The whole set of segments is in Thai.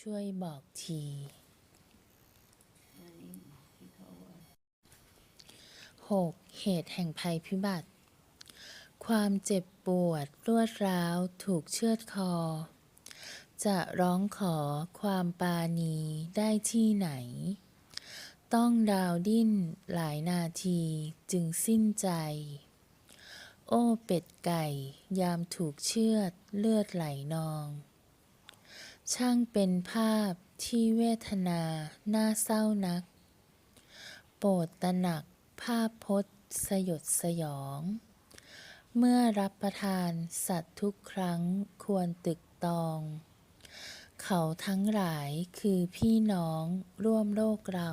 ช่วยบอกที 6. เหตุแห่งภัยพิบัติ ความเจ็บปวดรวดร้าวถูกเชือดคอ จะร้องขอความปาณีได้ที่ไหน ต้องดาวดิ้นหลายนาทีจึงสิ้นใจ โอ้เป็ดไก่ยามถูกเชือดเลือดไหลนอง ช่างเป็นภาพที่เวทนาน่าเศร้านัก โปรดตระหนักภาพพจน์สยดสยอง เมื่อรับประทานสัตว์ทุกครั้งควรตึกตอง เขาทั้งหลายคือพี่น้องร่วมโลกเรา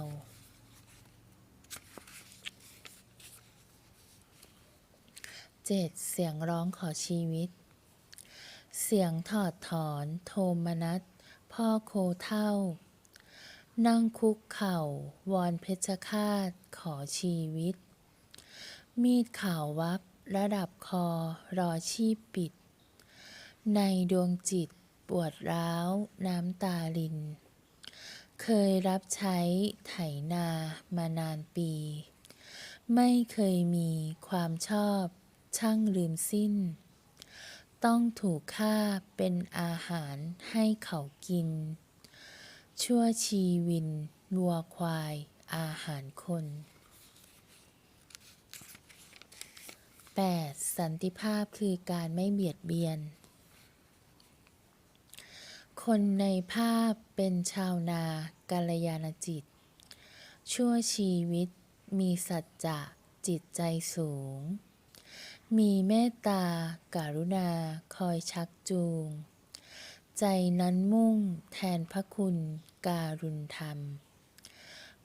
เจ็ดเสียงร้องขอชีวิต เสียงถอดถอนโทมนัสพ่อโคเท่า นั่งคุกเข่าวอนเพชฌฆาตขอชีวิต มีดข่าววับระดับคอรอชีพปิด ในดวงจิตปวดร้าวน้ำตาลิน เคยรับใช้ไถนามานานปี ไม่เคยมีความชอบช่างลืมสิ้น ต้องถูกฆ่าเป็นอาหารให้เขากิน ชั่วชีวินวัวควายอาหารคน 8. สันติภาพคือการไม่เบียดเบียน คนในภาพเป็นชาวนากัลยาณจิต ชั่วชีวิตมีสัจจะจิตใจสูง มีเมตตาการุณาคอยชักจูง ใจนั้นมุ่งแทนพระคุณการุณธรรม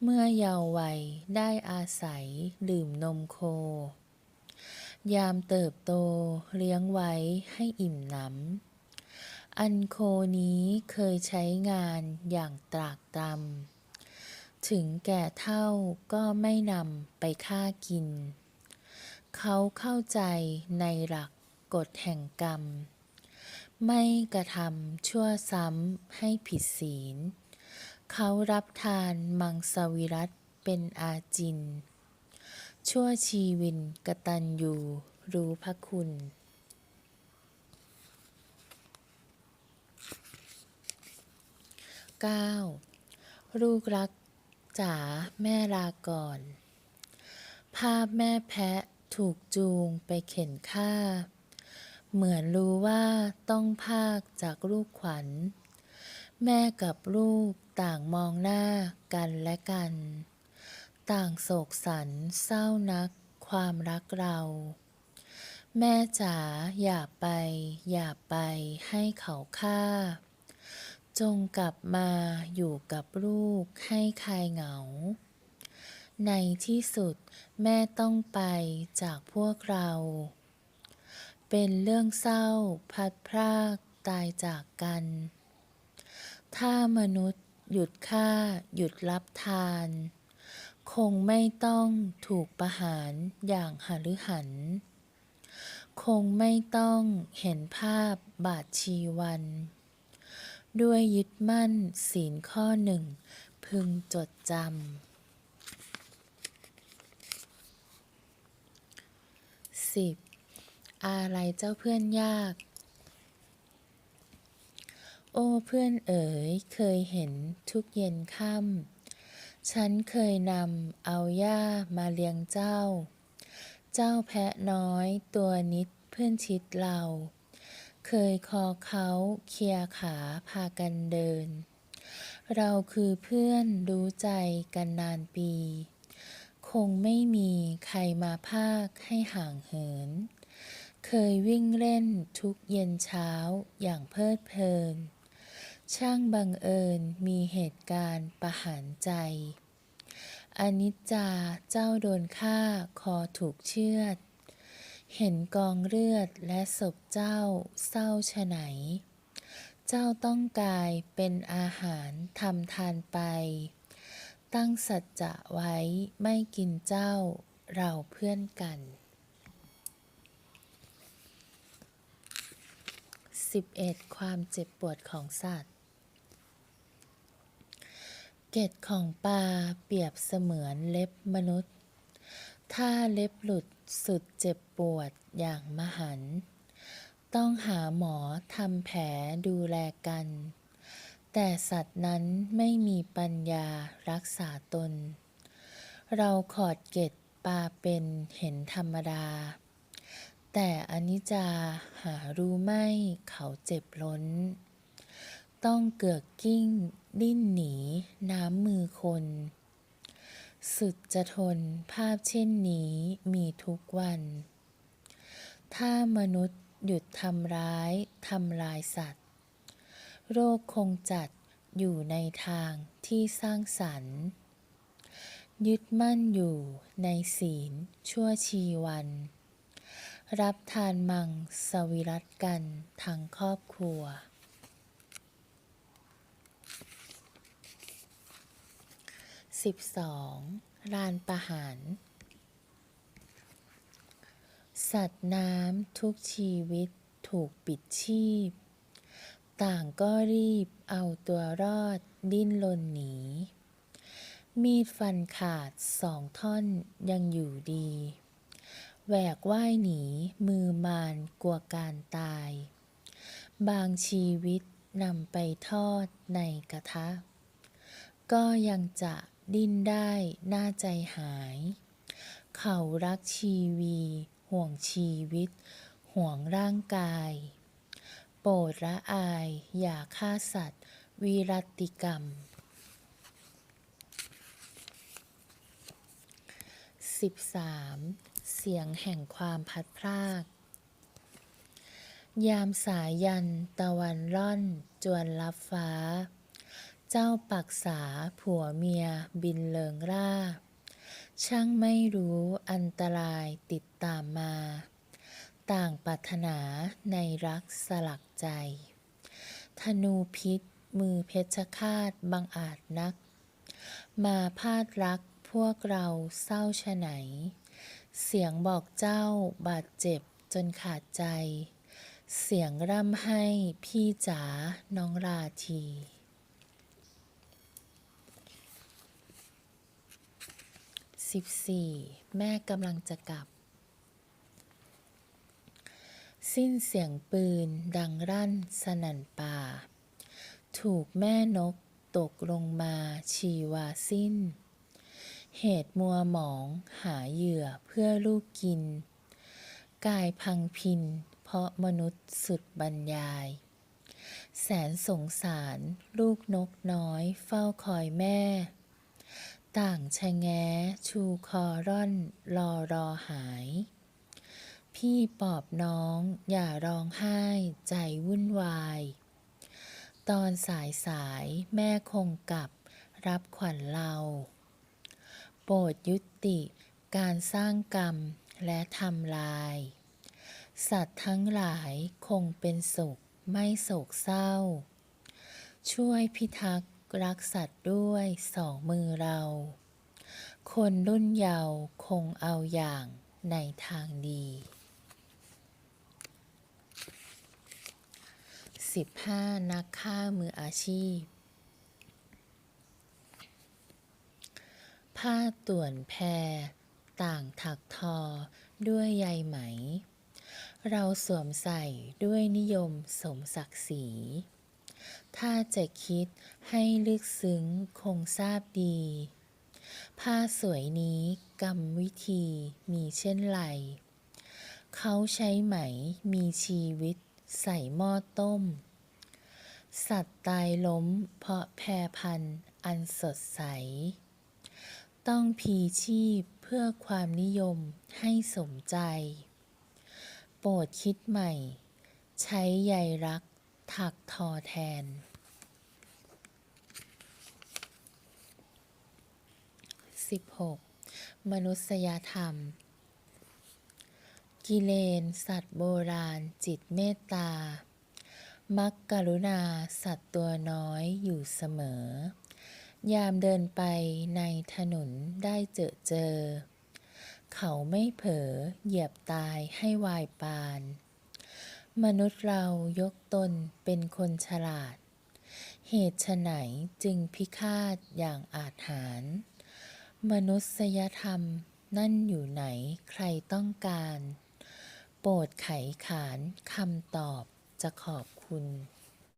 เมื่อเยาว์วัยได้อาศัยดื่มนมโค ยามเติบโตเลี้ยงไว้ให้อิ่มหนำ อันโคนี้เคยใช้งานอย่างตรากตรำถึงแก่เท่าก็ไม่นำไปฆ่ากิน เขาเข้าใจในหลักกฎแห่งกรรม ไม่กระทำชั่วซ้ำให้ผิดศีล เขารับทานมังสวิรัตเป็นอาจิน ชั่วชีวินกตัญญูรู้พระคุณ 9. ลูกรักจ๋าแม่ลาก่อน ภาพแม่แพะ ถูกจูงไปเข็นฆ่า เหมือนรู้ว่าต้องภาคจากลูกขวัญ แม่กับลูกต่างมองหน้ากันและกัน ต่างโศกสันเศร้านักความรักเรา แม่จ๋าอย่าไป อย่าไปให้เขาฆ่า จงกลับมาอยู่กับลูกให้คลายเหงา ในที่สุดแม่ต้องไปจากพวกเรา เป็นเรื่องเศร้าพัดพรากตายจากกัน ถ้ามนุษย์หยุดฆ่าหยุดรับทาน คงไม่ต้องถูกประหารอย่างหฤหัน คงไม่ต้องเห็นภาพบาทชีวัน ด้วยยึดมั่นศีลข้อหนึ่ง พึงจดจำ สิบอะไรเจ้าเพื่อนยาก โอ้เพื่อนเอ๋ยเคยเห็นทุกเย็นค่ำฉันเคยนำเอาหญ้ามาเลี้ยงเจ้า เจ้าแพะน้อยตัวนิดเพื่อนชิดเรา เคยคอเขาเคลียขาพากันเดิน เราคือเพื่อนรู้ใจกันนานปี งไม่มีใครมาภาคให้ห่างเหิน เคยวิ่งเล่นทุกเย็นเช้าอย่างเพลิดเพลิน ช่างบังเอิญมีเหตุการณ์ประหารใจ อนิจจาเจ้าโดนฆ่าคอถูกเชือด เห็นกองเลือดและศพเจ้าเศร้าฉะไหน เจ้าต้องกลายเป็นอาหารทำทานไป ตั้งสัจจะไว้ไม่กินเจ้าเราเพื่อนกัน 11. ความเจ็บปวดของสัตว์ เกล็ดของปลาเปรียบเสมือนเล็บมนุษย์ ถ้าเล็บหลุดสุดเจ็บปวดอย่างมหัน ต้องหาหมอทำแผลดูแลกัน แต่สัตว์นั้นไม่มีปัญญารักษาตน เราขอดเกล็ดปลาเป็นเห็นธรรมดา แต่อนิจจาหารู้ไม่เขาเจ็บล้น ต้องเกือกกิ้งดิ้นหนีน้ำมือคน สุดจะทนภาพเช่นนี้มีทุกวัน ถ้ามนุษย์หยุดทำร้ายทำลายสัตว์ โรคคงจัดอยู่ในทางที่สร้างสรรค์ ยึดมั่นอยู่ในศีลชั่วชีวัน รับทานมังสวิรัตกันทั้งครอบครัว 12. ลานประหาร สัตว์น้ำทุกชีวิตถูกปิดชีพ ต่างก็รีบเอาตัวรอดดิ้นรนหนี มีดฟันขาดสองท่อนยังอยู่ดีแหวกว่ายหนีมือมานกลัวการตาย บางชีวิตนำไปทอดในกระทะ ก็ยังจะดิ้นได้น่าใจหาย เขารักชีวี ห่วงชีวิต ห่วงร่างกาย ปรดละอาย อย่าฆ่าสัตว์ วิรัติกรรม 13. เสียงแห่งความพัดพราก ยามสายันตะวันร่อน จวนลับฟ้า เจ้าปักษาผัวเมียบินเลิงร่า ช่างไม่รู้อันตรายติดตามมา ต่างปรารถนาในรักสลักใจ ธนูพิษมือเพชรฆาตบังอาจนัก มาพาดรักพวกเราเศร้าชะไหน เสียงบอกเจ้าบาดเจ็บจนขาดใจ เสียงร่ำให้พี่จ๋าน้องราที 14. แม่กำลังจะกลับ สิ้นเสียงปืนดังรั่นสนั่นป่า ถูกแม่นกตกลงมาชีวาสิ้น เหตุมัวหมองหาเหยื่อเพื่อลูกกิน กายพังพินเพราะมนุษย์สุดบรรยาย แสนสงสารลูกนกน้อยเฝ้าคอยแม่ ต่างชะแงชูคอร่อนรอรอหาย พี่ปอบน้อง อย่าร้องไห้ใจวุ่นวาย ตอนสายสายแม่คงกลับรับขวัญเรา โปรดยุติการสร้างกรรมและทำลาย สัตว์ทั้งหลายคงเป็นสุขไม่โศกเศร้า ช่วยพิทักษ์รักสัตว์ด้วยสองมือเรา คนรุ่นเยาว์คงเอาอย่างในทางดี 15 นักฆ่ามืออาชีพ ผ้าต่วนแพร ต่างถักทอด้วยใยไหม เราสวมใส่ด้วยนิยมสมศักดิ์ศรี ถ้าจะคิดให้ลึกซึ้งคงทราบดี ผ้าสวยนี้กรรมวิธีมีเช่นไรเขาใช้ไหมมีชีวิตใส่หม้อต้ม สัตว์ตายล้มเพราะแพรพันธุ์อันสดใส ต้องพีชีพเพื่อความนิยมให้สมใจ โปรดคิดใหม่ ใช้ใยรักถักทอแทน 16. มนุษยธรรม กิเลน สัตว์โบราณ จิตเมตตา มักกรุณาสัตว์ตัวน้อยอยู่เสมอ ยามเดินไปในถนนได้เจอเจอ เขาไม่เผลอเหยียบตายให้วายปาน มนุษย์เรายกตนเป็นคนฉลาด เหตุไฉนจึงพิฆาตอย่างอาถรรพ์มนุษยธรรมนั่นอยู่ไหนใครต้องการ โปรดไขขานคำตอบจะขอบ คุณ